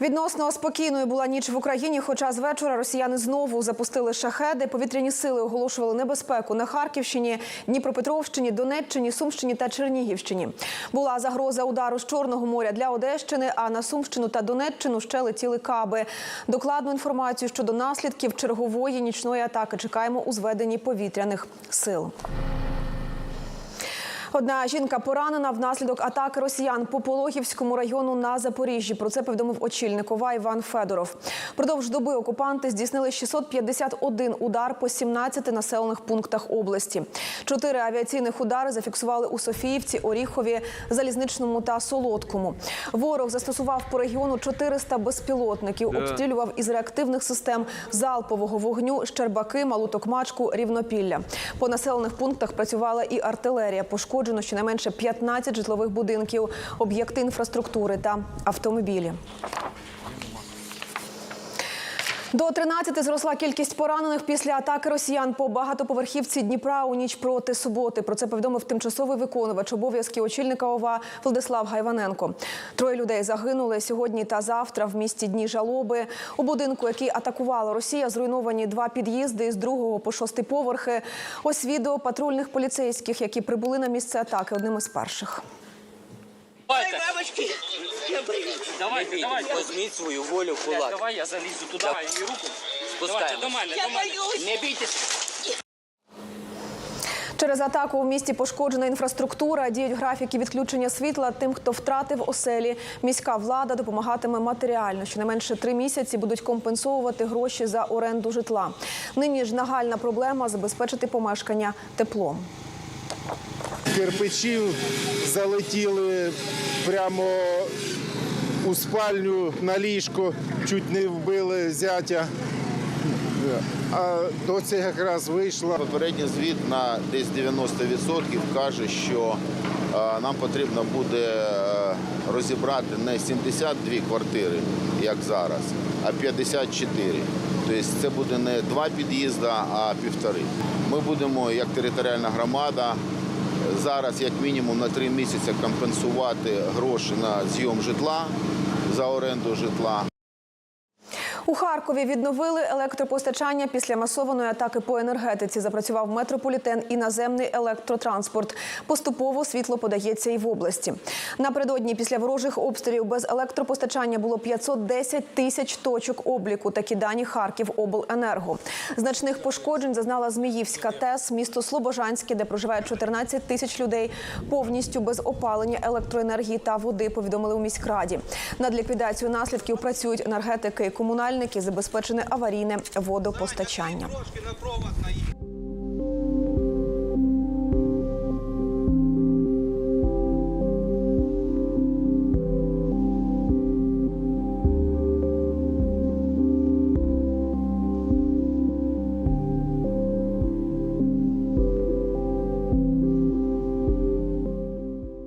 Відносно спокійною була ніч в Україні, хоча з вечора росіяни знову запустили шахеди. Повітряні сили оголошували небезпеку на Харківщині, Дніпропетровщині, Донеччині, Сумщині та Чернігівщині. Була загроза удару з Чорного моря для Одещини, а на Сумщину та Донеччину ще летіли каби. Докладну інформацію щодо наслідків чергової нічної атаки чекаємо у зведенні повітряних сил. Одна жінка поранена внаслідок атаки росіян по Пологівському району на Запоріжжі. Про це повідомив очільник ОВА Іван Федоров. Продовж доби окупанти здійснили 651 удар по 17 населених пунктах області. Чотири авіаційних удари зафіксували у Софіївці, Оріхові, Залізничному та Солодкому. Ворог застосував по регіону 400 безпілотників, обстрілював із реактивних систем залпового вогню Щербаки, Малу Токмачку, Рівнопілля. По населених пунктах працювала і артилерія. Пошкоджено щонайменше 15 житлових будинків, об'єкти інфраструктури та автомобілі. До 13 зросла кількість поранених після атаки росіян по багатоповерхівці Дніпра у ніч проти суботи. Про це повідомив тимчасовий виконувач обов'язків очільника ОВА Владислав Гайваненко. Троє людей загинули сьогодні та завтра в місті Дні Жалоби. У будинку, який атакувала Росія, зруйновані два під'їзди з другого по шостий поверхи. Ось відео патрульних поліцейських, які прибули на місце атаки одним із перших. Давайте, Бабочки. Давайте, давайте. Возьміть свою волю в кулак. Давай я залізу туди і руку. Спускаємо. Давайте, до мене, до мене. Не бійтесь. Через атаку у місті пошкоджена інфраструктура. Діють графіки відключення світла тим, хто втратив оселі. Міська влада допомагатиме матеріально. Щонайменше три місяці будуть компенсовувати гроші за оренду житла. Нині ж нагальна проблема забезпечити помешкання теплом. кирпичів залетіли прямо у спальню на ліжко, чуть не вбили зятя. А доця якраз вийшла. Попередній звіт на десь 90% каже, що е, нам потрібно буде е, розібрати не 72 квартири, як зараз, а 54. Тобто це буде не два під'їзди, а півтори. Ми будемо, як територіальна громада, зараз як мінімум на три місяці компенсувати гроші на зйом житла за оренду житла. У Харкові відновили електропостачання після масованої атаки по енергетиці. Запрацював метрополітен і наземний електротранспорт. Поступово світло подається і в області. Напередодні після ворожих обстрілів без електропостачання було 510 тисяч точок обліку. Такі дані Харків обленерго. Значних пошкоджень зазнала Зміївська ТЕС, місто Слобожанське, де проживає 14 тисяч людей, повністю без опалення електроенергії та води. Повідомили у міськраді. Над ліквідацією наслідків працюють енергетики і комунальники. Забезпечене аварійне водопостачання.